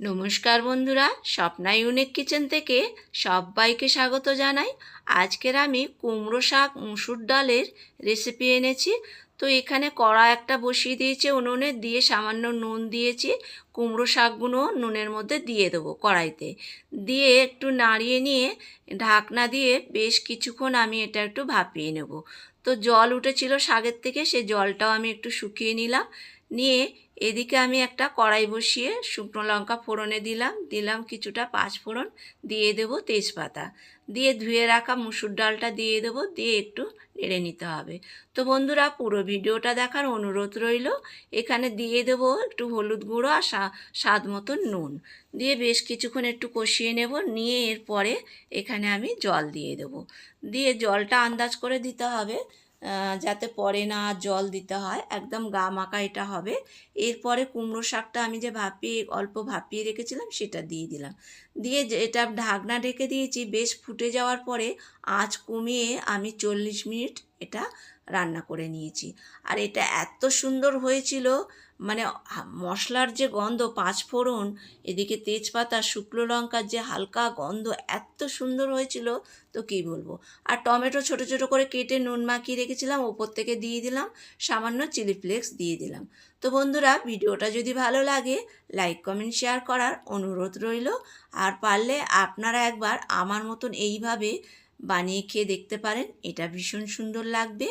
নমস্কার বন্ধুরা, Swapna unique kitchen থেকে সবাইকে স্বাগত জানাই। আজকের আমি কুমড়ো শাক, মুসুর ডালের রেসিপি এনেছি। তো এখানে কড়া একটা বসিয়ে দিয়েছি উনুনে, দিয়ে সামান্য নুন দিয়েছি। কুমড়ো শাকগুলো নুনের মধ্যে দিয়ে দেবো কড়াইতে। দিয়ে একটু নাড়িয়ে নিয়ে ঢাকনা দিয়ে বেশ কিছুক্ষণ আমি এটা একটু ভাপিয়ে নেব। তো জল উঠেছিল শাকের থেকে, সে জলটাও আমি একটু শুকিয়ে নিলাম। নিয়ে এদিকে আমি একটা কড়াই বসিয়ে শুকনো লঙ্কা ফোড়নে দিলাম। দিলাম কিছুটা পাঁচ ফোড়ন, দিয়ে দেব তেজপাতা। দিয়ে ধুয়ে রাখা মুসুর ডালটা দিয়ে দেবো, দিয়ে একটু নেড়ে নিতে হবে। তো বন্ধুরা, পুরো ভিডিওটা দেখার অনুরোধ রইল। এখানে দিয়ে দেবো একটু হলুদ গুঁড়ো আর স্বা- স্বাদ মতো নুন। দিয়ে বেশ কিছুক্ষণ একটু কষিয়ে নেব, নিয়ে এরপরে এখানে আমি জল দিয়ে দেবো। দিয়ে জলটা আন্দাজ করে দিতে হবে। যাতে পরে না জল দিতে হয়, একদম গা মাখা এটা হবে। এরপরে কুমড়ো শাকটা আমি যে ভাপিয়ে, অল্প ভাপিয়ে রেখেছিলাম সেটা দিয়ে দিলাম। দিয়ে এটা ঢাকনা ঢেকে দিয়েছি, বেশ ফুটে যাওয়ার পরে আঁচ কমিয়ে আমি চল্লিশ মিনিট এটা রান্না করে নিয়েছি। আর এটা এত সুন্দর হয়েছিল মানে মশলার যে গন্ধ, পাঁচ ফোড়ন, এদিকে তেজপাতা, শুকনো লঙ্কার যে হালকা গন্ধ, এত সুন্দর হয়েছিল, তো কী বলব? আর টমেটো ছোট ছোট করে কেটে নুন মাখিয়ে রেখেছিলাম, ওপর থেকে দিয়ে দিলাম, সামান্য চিলি ফ্লেক্স দিয়ে দিলাম। তো বন্ধুরা, ভিডিওটা যদি ভালো লাগে, লাইক, কমেন্ট, শেয়ার করার অনুরোধ রইল। আর পারলে আপনারা একবার আমার মতন এইভাবে বানিয়ে খেয়ে দেখতে পারেন। এটা ভীষণ সুন্দর লাগবে।